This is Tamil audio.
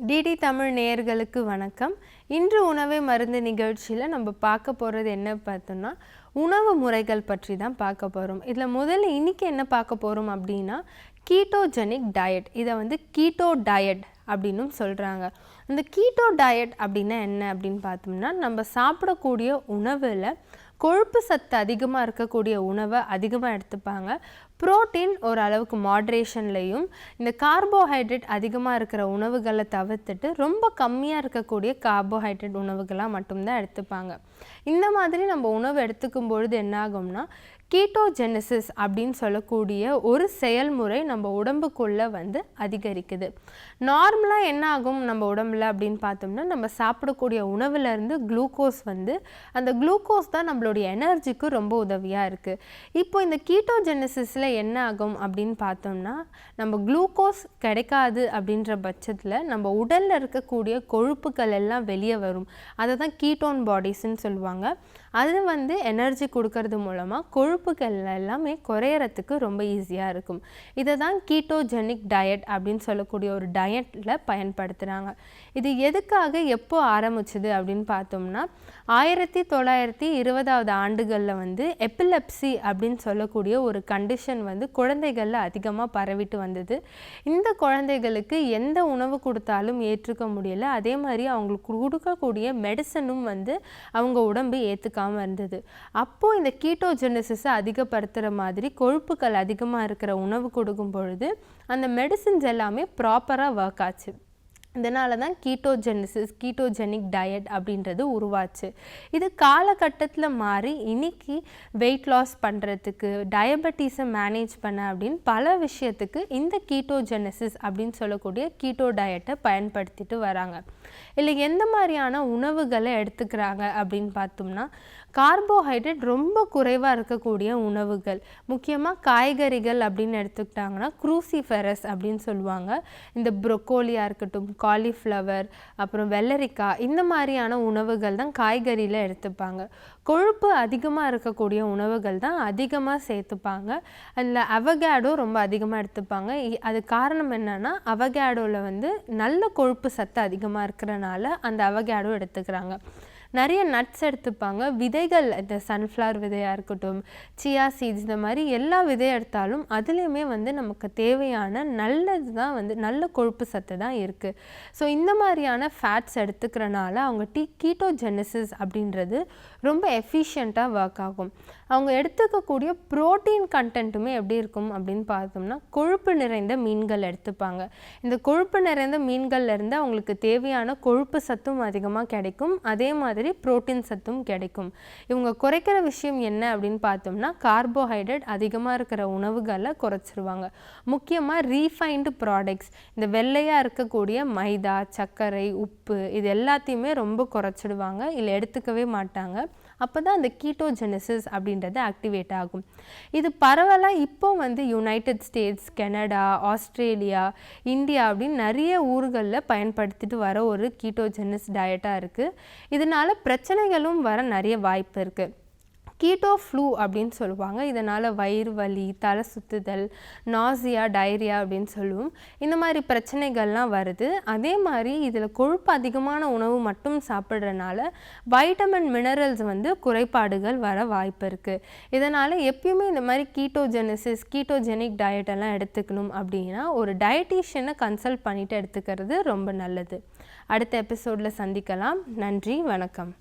டிடி தமிழ் நேயர்களுக்கு வணக்கம். இன்று உணவை மருந்து நிகழ்ச்சியில் நம்ம பார்க்க போகிறது என்ன பார்த்தோம்னா உணவு முறைகள் பற்றி தான் பார்க்க போகிறோம் இதில் முதல்ல இன்றைக்கி என்ன பார்க்க போகிறோம் அப்படின்னா கீட்டோஜெனிக் டயட் இதை வந்து கீட்டோ டயட் அப்படின்னும் சொல்கிறாங்க இந்த கீட்டோ டயட் அப்படின்னா என்ன அப்படின்னு பார்த்தோம்னா நம்ம சாப்பிடக்கூடிய உணவில் கொழுப்பு சத்து அதிகமாக இருக்கக்கூடிய உணவை அதிகமாக எடுத்துப்பாங்க. புரோட்டீன் ஒரு அளவுக்கு மாட்ரேஷன்லேயும் இந்த கார்போஹைட்ரேட் அதிகமாக இருக்கிற உணவுகளை தவிர்த்துட்டு ரொம்ப கம்மியாக இருக்கக்கூடிய கார்போஹைட்ரேட் உணவுகளாக மட்டும்தான் எடுத்துப்பாங்க. இந்த மாதிரி நம்ம உணவு எடுத்துக்கும் பொழுது என்ன ஆகும்னா கீட்டோஜெனசிஸ் அப்படின்னு சொல்லக்கூடிய ஒரு செயல்முறை நம்ம உடம்புக்குள்ளே வந்து அதிகரிக்குது. நார்மலாக என்ன ஆகும் நம்ம உடம்புல அப்படின்னு பார்த்தோம்னா நம்ம சாப்பிடக்கூடிய உணவுலேருந்து குளுக்கோஸ் வந்து அந்த குளுக்கோஸ் தான் நம்மளுடைய எனர்ஜிக்கு ரொம்ப உதவியாக இருக்குது இப்போ இந்த கீட்டோஜெனசிஸில் என்ன ஆகும் அப்படின்னு பார்த்தோம்னா நம்ம குளுக்கோஸ் கிடைக்காது அப்படின்ற பட்சத்தில் நம்ம உடலில் இருக்கக்கூடிய கொழுப்புகள் எல்லாம் வெளியே வரும். அதை தான் கீட்டோன் பாடிஸ்ன்னு சொல்லுவாங்க. அது வந்து எனர்ஜி கொடுக்கறது மூலமாக கொழு கொழுப்புகள் எல்லாமே குறையறதுக்கு ரொம்ப ஈஸியாக இருக்கும். இதை தான் கீட்டோஜெனிக் டயட் அப்படின்னு சொல்லக்கூடிய ஒரு டயட்டில் பயன்படுத்துகிறாங்க இது எதுக்காக எப்போ ஆரம்பிச்சது அப்படின்னு பார்த்தோம்னா ஆயிரத்தி தொள்ளாயிரத்தி இருபதாவது ஆண்டுகளில் வந்து எப்பிலெப்சி அப்படின்னு சொல்லக்கூடிய ஒரு கண்டிஷன் வந்து குழந்தைகளில் அதிகமாக பரவிட்டு வந்தது. இந்த குழந்தைகளுக்கு எந்த உணவு கொடுத்தாலும் ஏற்றுக்க முடியல. அதே மாதிரி அவங்களுக்கு கொடுக்கக்கூடிய மெடிசனும் வந்து அவங்க உடம்பு ஏற்றுக்காமல் இருந்தது. அப்போது இந்த கீட்டோஜெனசிஸை அதிகப்படுத்துகிற மாதிரி கொழுப்புகள் அதிகமாக இருக்கிற உணவு கொடுக்கும் பொழுது அந்த மெடிசின்ஸ் எல்லாமே ப்ராப்பராக ஒர்க் ஆச்சு. இதனால தான் கீட்டோஜெனிசிஸ் கீட்டோஜெனிக் டயட் அப்படின்றது உருவாச்சு. இது காலகட்டத்தில் மாறி இன்னைக்கு வெயிட் லாஸ் பண்ணுறதுக்கு டயபெட்டிஸை மேனேஜ் பண்ண அப்படின்னு பல விஷயத்துக்கு இந்த கீட்டோஜெனசிஸ் அப்படின்னு சொல்லக்கூடிய கீட்டோ டயட்டை பயன்படுத்திட்டு வராங்க. இல்லை எந்த மாதிரியான உணவுகளை எடுத்துக்கிறாங்க அப்படின்னு பார்த்தோம்னா கார்போஹைட்ரேட் ரொம்ப குறைவாக இருக்கக்கூடிய உணவுகள் முக்கியமாக காய்கறிகள் அப்படின்னு எடுத்துக்கிட்டாங்கன்னா க்ரூசிஃபெரஸ் அப்படின்னு சொல்லுவாங்க. இந்த ப்ரொக்கோலியாக இருக்கட்டும் காலிஃப்ளவர் அப்புறம் வெள்ளரிக்காய் இந்த மாதிரியான உணவுகள் தான் காய்கறியில் எடுத்துப்பாங்க. கொழுப்பு அதிகமாக இருக்கக்கூடிய உணவுகள் தான் அதிகமாக சேர்த்துப்பாங்க. அதில் அவகேடோ ரொம்ப அதிகமாக எடுத்துப்பாங்க. அது காரணம் என்னென்னா அவகேடோவில் வந்து நல்ல கொழுப்பு சத்து அதிகமாக இருக்கிறனால அந்த அவகேடோ எடுத்துக்கிறாங்க. நிறைய நட்ஸ் எடுத்துப்பாங்க. விதைகள் இந்த சன்ஃப்ளவர் விதையாக இருக்கட்டும் சியா சீட்ஸ் இந்த மாதிரி எல்லா விதை எடுத்தாலும் அதுலேயுமே வந்து நமக்கு தேவையான நல்லது தான் வந்து நல்ல கொழுப்பு சத்து தான் இருக்குது ஸோ இந்த மாதிரியான ஃபேட்ஸ் எடுத்துக்கிறனால அவங்க டீ கீட்டோஜெனசிஸ் அப்படின்றது ரொம்ப எஃபிஷியண்ட்டாக ஒர்க் ஆகும். அவங்க எடுத்துக்கக்கூடிய புரோட்டீன் கண்டென்ட்டுமே எப்படி இருக்கும் அப்படின்னு பார்த்தோம்னா கொழுப்பு நிறைந்த மீன்கள் எடுத்துப்பாங்க. இந்த கொழுப்பு நிறைந்த மீன்கள்லேருந்து அவங்களுக்கு தேவையான கொழுப்பு சத்தும் அதிகமாக கிடைக்கும். அதே மாதிரி புரோட்டீன் சத்தும் கிடைக்கும். இவங்க குறைக்கிற விஷயம் என்ன அப்படின்னு பார்த்தோம்னா கார்போஹைட்ரேட் அதிகமாக இருக்கிற உணவுகளை குறைச்சிருவாங்க. முக்கியமாக ரீஃபைன்டு ப்ராடக்ட்ஸ் இந்த வெள்ளையாக இருக்கக்கூடிய மைதா சர்க்கரை உப்பு இது எல்லாத்தையுமே ரொம்ப குறைச்சிடுவாங்க. இல்லை எடுத்துக்கவே மாட்டாங்க. அப்போ தான் அந்த கீட்டோஜெனசிஸ் அப்படின்றது ஆக்டிவேட் ஆகும். இது பரவலாக இப்போ வந்து United States Canada Australia India அப்படின்னு நிறைய ஊர்களில் பயன்படுத்திட்டு வர ஒரு கீட்டோஜெனஸ் டயட்டாக இருக்குது இதனால பிரச்சனைகளும் வர நிறைய வாய்ப்பு இருக்குது கீட்டோ ஃப்ளூ அப்படின்னு சொல்லுவாங்க. இதனால் வயிறு வலி தலை சுத்துதல் நாசியா டைரியா அப்படின்னு சொல்லுவோம் இந்த மாதிரி பிரச்சனைகள்லாம் வருது. அதே மாதிரி இதில் கொழுப்பு அதிகமான உணவு மட்டும் சாப்பிட்றனால வைட்டமின் மினரல்ஸ் வந்து குறைபாடுகள் வர வாய்ப்பு இருக்குது இதனால் எப்பயுமே இந்த மாதிரி கீட்டோஜெனசிஸ் கீட்டோஜெனிக் டயட்டெல்லாம் எடுத்துக்கணும் அப்படின்னா ஒரு டயட்டீஷியனை கன்சல்ட் பண்ணிவிட்டு எடுத்துக்கிறது ரொம்ப நல்லது. அடுத்த எபிசோடில் சந்திக்கலாம். நன்றி வணக்கம்.